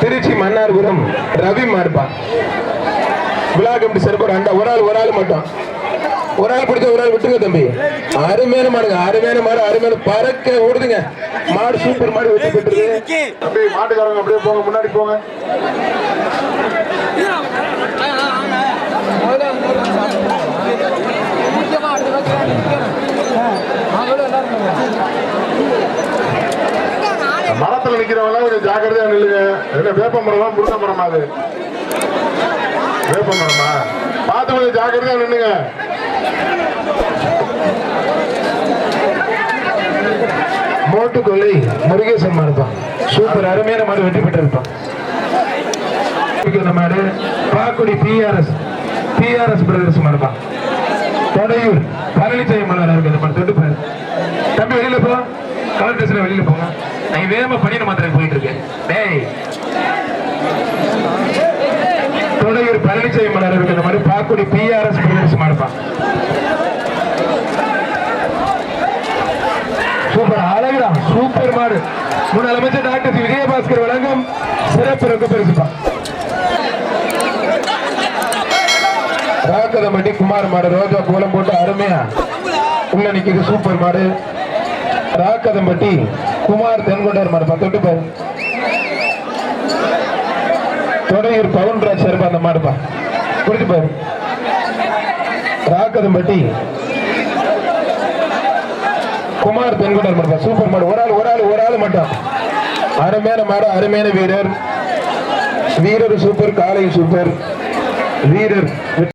திருச்சி மன்னார்புரம் ரவி மாடுப்பா விழா கமிட்டி சிறப்பு ரெண்டா ஒரு ஆள் ஒரு ஆள் மட்டும். ஒரு ஆள் பிடிச்ச ஒரு ஆள் விட்டுங்க தம்பி. அருமையான மாடுங்க அருமையான மாடு அருமையான பறக்க ஓடுதுங்க. மாடு சூப்பர் மாடு பெற்றது அப்படியே மாட்டுக்காரங்க அப்படியே போங்க முன்னாடி போங்க. வாசல் நிக்கிறவங்க கொஞ்சம் ஜாக்கிரதையா நில்லுங்க. என்ன வேப்ப மரமா முருங்க மரமா அது? வேப்ப மரமா? பார்த்து கொஞ்சம் ஜாக்கிரதையா நின்னுங்க மோட்டு கொல்லை முருகேசன் மாடுப்பா சூப்பர் அருமையான மாடு வெற்றி பெற்றிருப்பான். மாடு பாக்குடி பிஆர்எஸ் பிஆர்எஸ் பிரதர்ஸ் மாடுப்பா தொடையூர் பழனிச்சாமி மலர் இருக்கு அந்த மாடு தொட்டு பாரு. தம்பி வெளியில போ. கலர் ட்ரெஸ்ல வெளியில போங்க. நான் வேகமா பண்ணிட மாத்திரம் போயிட்டு இருக்கேன். டேய். தொடையூர் பழனிச்சாமி மலர் இருக்கு இந்த மாதிரி பாக்குடி பிஆர்எஸ் பிரதர்ஸ் மாடுப்பா. சூப்பர் அழகுடா சூப்பர் மாடு. முன்னாள் அமைச்சர் டாக்டர் விஜயபாஸ்கர் வழங்கும் சிறப்பு ரொக்க பெருசுப்பா. ராக்கதம்பட்டி குமார் மாடு ரோஜா கோலம் போட்டு அருமையா. உள்ள நிக்கிறது சூப்பர் மாடு. ராக்கதம்பட்டி குமார் தென்கொண்டர் மாடு தொட்டு பாரு. தொடையூர் பவன்ராஜ் சார்பா அந்த மாடுப்பா. குடிச்சு பாரு. ராக்கதம்பட்டி குமார் தென்கொண்டார் மாடுப்பா சூப்பர் மாடு. ஒரு ஆள் ஒரு ஆள் ஒரு ஆள் மட்டும். அருமையான மாடு அருமையான வீரர். வீரர் சூப்பர் காலை சூப்பர். வீரர்